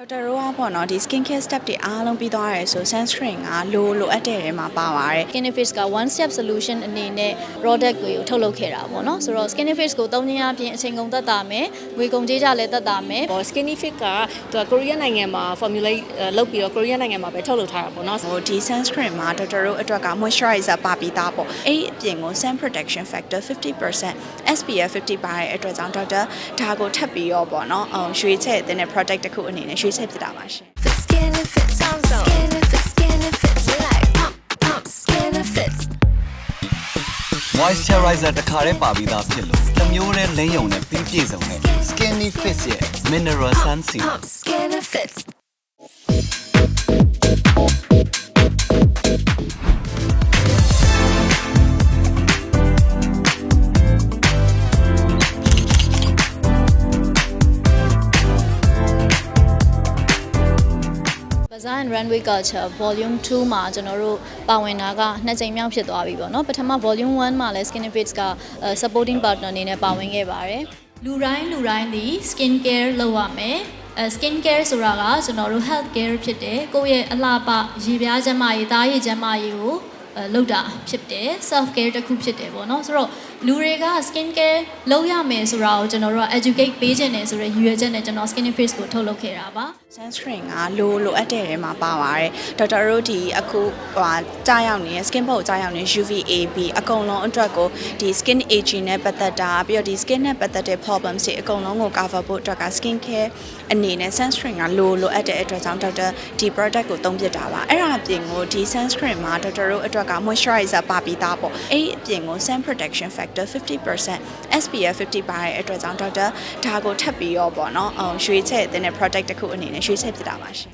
ဒေါက်တာရိုးကပေါ့နော်ဒီ skin care step တွေအားလုံးပြီးသွားရဲဆို sunscreen ကလိုလိုအပ်တဲ့ထဲမှာပါပါတယ် Skinifix က one step solution အနေနဲ့ product ကိုထုတ်လုပ်ခဲ့တာပေါ့နော်ဆိုတော့ Skinifix ကိုသုံးခြင်းအပြင်အချိန်ကုန်သက်သာမယ်ငွေကုန်ကြေးကြလည်းသက်သာမယ်ဟော skinny fit ကသူကကိုရီးယားနိုင်ငံမှာ formulate အဲလုပ်ပြီးတော့ကိုရီးယားနိုင်ငံမှာပဲထုတ်လုပ်ထားတာပေါ့နော်ဟိုဒီ sunscreen မှာဒေါက်တာရိုးအတွက်က moisturizer ပါပြီးသားပေါ့အဲ့ဒီအပြင်ကို sun protection factor 50% SPF 50ပါတဲ့အတွက်ကြောင့်ဒေါက်တာဒါကိုထပ်ပြီးတော့ပေါ့နော်အောင်ရွှေချက်တဲ့ product တစ်ခုအနေနဲ့ရွှေချက်ဖြစ်တာပါရှင် Fit skin and fit sounds so skin and fit skin and fit we like pump pump skin and fits moisturizer တစ်ခါတည်းပါပြီးသားဖြစ်လို့တစ်မျိုးတည်းလိမ့်ယုံနဲ့ပြီးပြည့်စုံတဲ့ Skinny Fix ရဲ့ Mineral Sun Serum pump skin and fits ။ Bazaar and Runway Culture Volume 2မှာကျွန်တော်တို့ပါဝင်တာကနှစ်ကြိမ်မြောက်ဖြစ်သွားပြီပေါ့နော်ပထမ Volume 1မှာလည်း Skinifix က uh, supporting partner အနေနဲ့ပါဝင်ခဲ့ပါတယ်လူတိုင်းလူတိုင်းဒီ skin care လုပ်ရမယ်အဲ skin care ဆိုတာကကျွန်တော်တို့ health care ဖြစ်တယ်ကိုယ့်ရဲ့အလှပရေပြားကျန်းမာရေးသားရည်ကျန်းမာရေးကိုအဲလုပ်တာဖြစ်တယ် self care တစ်ခုဖြစ်တယ်ပေါ့နော်ဆိုတော့လူတွေက skin care လုပ်ရမယ်ဆိုတာကိုကျွန်တော်တို့က educate ပေးခြင်းတယ်ဆိုတဲ့ရည်ရွယ်ချက်နဲ့ကျွန်တော် Skinifix ကိုထုတ်လုပ်ခဲ့တာပါ sunscreen ကလိုလိုအပ်တဲ့ထဲမှာပါပါတယ်ဒေါက်တာရိုးဒီအခုဟိုကြားရောက်နေတဲ့ skin ဘောက်ကြားရောက်နေ UVAB အကုန်လုံးအတွက်ကိုဒီ skin aging နဲ့ပတ်သက်တာပြီးတော့ဒီ skin နဲ့ပတ်သက်တဲ့ problems တွေအကုန်လုံးကို cover ဖို့အတွက်က skin care အနေနဲ့ sunscreen ကလိုလိုအပ်တဲ့အတွက်ကြောင့်ဒေါက်တာဒီ product ကိုသုံးပြတာပါအဲ့ဒါအပြင်ကိုဒီ sunscreen မှာဒေါက်တာရိုးအတွက်က moisturizer ပါပြီးသားပေါ့အဲ့ဒီအပြင်ကို sun protection factor 50% SPF 50ပါတဲ့အတွက်ကြောင့်ဒေါက်တာဒါကိုထပ်ပြီးတော့ပေါ့နော်အောင်ရွှေချက်တဲ့ product တစ်ခုအနေနဲ့ရွှေချက်ဖြစ်တာပါရှင်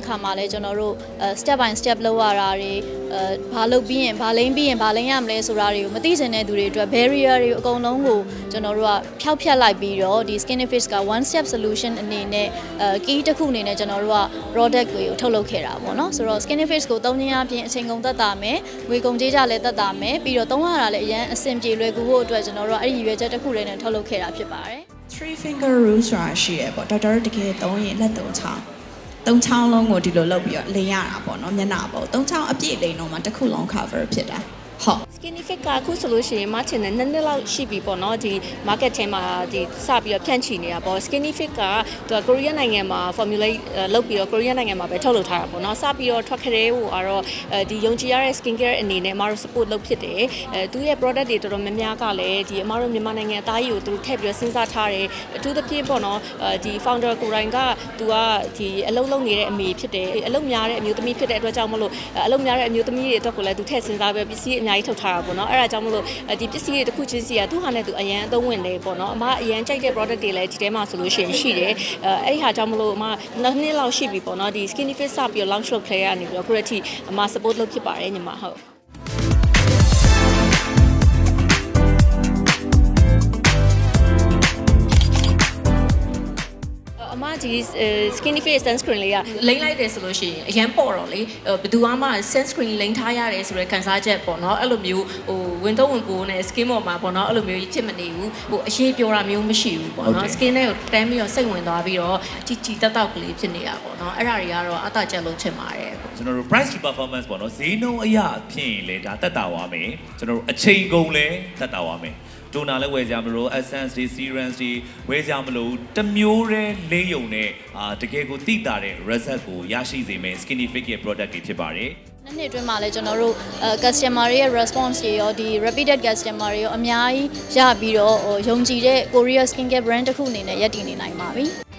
တဲ့အခါမှာလည်းကျွန်တော်တို့အဲ step by step လုပ်ရတာတွေအဲဘာလုပ်ပြီးရင်ဘာလိမ့်ပြီးရင်ဘာလိမ့်ရမလဲဆိုတာတွေကိုမသိစင်တဲ့သူတွေအတွက် barrier တွေအကုန်လုံးကိုကျွန်တော်တို့ကဖျောက်ဖျက်လိုက်ပြီးတော့ဒီ Skinifix က one step solution အနေနဲ့အဲ key တစ်ခုအနေနဲ့ကျွန်တော်တို့က product တွေကိုထုတ်လုပ်ခဲ့တာပေါ့နော်ဆိုတော့ Skinifix ကိုသုံးခြင်းအပြင်အချိန်ကုန်သက်သာမယ်ငွေကုန်ကြေးကြလည်းသက်သာမယ်ပြီးတော့သုံးရတာလည်းအရင်အဆင်ပြေလွယ်ကူဖို့အတွက်ကျွန်တော်တို့ကအဲ့ဒီရည်ရွယ်ချက်တစ်ခုလေးနဲ့ထုတ်လုပ်ခဲ့တာဖြစ်ပါတယ် three finger rule ဆိုတာရှိရပေါ့ဒေါက်တာတို့တကယ်သုံးရင်လက်သုံးချောင်း သုံးချောင်းလုံးကိုဒီလိုလုပ်ပြီးတော့လိန်ရတာပေါ့နော်မျက်နှာပေါ့သုံးချောင်းအပြည့်လိန်တော့မှတစ်ခုလုံး cover ဖြစ်တာဟုတ် skinny fit ကအခုဆိုလို့ရှိရင်မချင်တဲ့နှစ်နှစ်လောက်ရှိပြီပေါ့နော်ဒီ market ထဲမှာဒီစပြီးတော့ဖြန့်ချီနေတာပေါ့ skinny fit ကသူကကိုရီးယားနိုင်ငံမှာ formulate အဲလုပ်ပြီးတော့ကိုရီးယားနိုင်ငံမှာပဲထုတ်လုပ်ထားတာပေါ့နော်စပြီးတော့ထွက်ခဲ့တဲ့ဟိုကတော့အဲဒီယုံကြည်ရတဲ့ skin care အနေနဲ့အမတို့ support လုပ်ဖြစ်တယ်အဲသူရဲ့ product တွေတော်တော်များများကလည်းဒီအမတို့မြန်မာနိုင်ငံအသားကြီးကိုသူတို့ထည့်ပြီးတော့စဉ်းစားထားတယ်အထူးသဖြင့်ပေါ့နော်အဲဒီ founder ကိုယ်တိုင်ကသူကဒီအလုပ်လုပ်နေတဲ့အမေဖြစ်တယ်အလုပ်များတဲ့အမျိုးသမီးဖြစ်တဲ့အတွက်ကြောင့်မလို့အလုပ်များတဲ့အမျိုးသမီးတွေအတွက်ကိုလည်းသူထည့်စဉ်းစားပြီးပစ္စည်းအများကြီးထုတ်ထားတာပေါ့နော်အဲ့ဒါကြောင့်မလို့ဒီပစ္စည်းတွေတစ်ခုချင်းစီကသူ့ဟာနဲ့သူအရန်အသုံးဝင်တယ်ပေါ့နော်အမအရန်ကြိုက်တဲ့ product တွေလည်းဒီထဲမှာဆိုလို့ရှိရင်ရှိတယ်အဲအဲ့ဒီဟာကြောင့်မလို့အမနှစ်နှစ်လောက်ရှိပြီပေါ့နော်ဒီ skinny fit စပြီးတော့ launch လုပ်ခဲ့ရနေပြီးတော့ခုရက်ထိအမ support လုပ်ဖြစ်ပါတယ်ညီမဟုတ် မဒီ skinny face sunscreen လေးကလိမ့်လိုက်တယ်ဆိုလို့ရှိရင်အရန်ပေါ့တော့လေဘယ်သူမှ sunscreen လိမ့်ထားရတယ်ဆိုတဲ့ခံစားချက်ပေါ့နော်အဲ့လိုမျိုးဟိုဝင်တော့ဝင်ပိုးနဲ့ skin ပေါ်မှာပေါ့နော်အဲ့လိုမျိုးဖြစ်မနေဘူးဟိုအရေးပြောတာမျိုးမရှိဘူးပေါ့နော် skin နဲ့ကိုတန်းပြီးတော့စိတ်ဝင်သွားပြီးတော့ကြည်ကြည်တက်တောက်ကလေးဖြစ်နေတာပေါ့နော်အဲ့ဒါတွေကတော့အတချက်လုံးချင်ပါတယ်ကျွန်တော်တို့ price to performance ပေါ့နော်ဈေးနှုန်းအရဖြစ်ရင်လေဒါတက်တာသွားမယ်ကျွန်တော်တို့အချိန်ကုန်လဲတက်တာသွားမယ် ဒိုနာလည်းဝယ်ကြမလို့ essence တွေ serums တွေဝယ်ကြမလို့တစ်မျိုးတည်းလေးယုံနဲ့အာတကယ်ကိုတိတာတဲ့ result ကိုရရှိစေမယ် skinny fit ရဲ့ product တွေဖြစ်ပါတယ်နှစ်နှစ်အတွင်းမှာလည်းကျွန်တော်တို့အဲ customer တွေရဲ့ response တွေရောဒီ repeated customer တွေရောအများကြီးရပြီးတော့ဟိုယုံကြည်တဲ့ Korea skincare brand တစ်ခုအနေနဲ့ရပ်တည်နေနိုင်ပါပြီ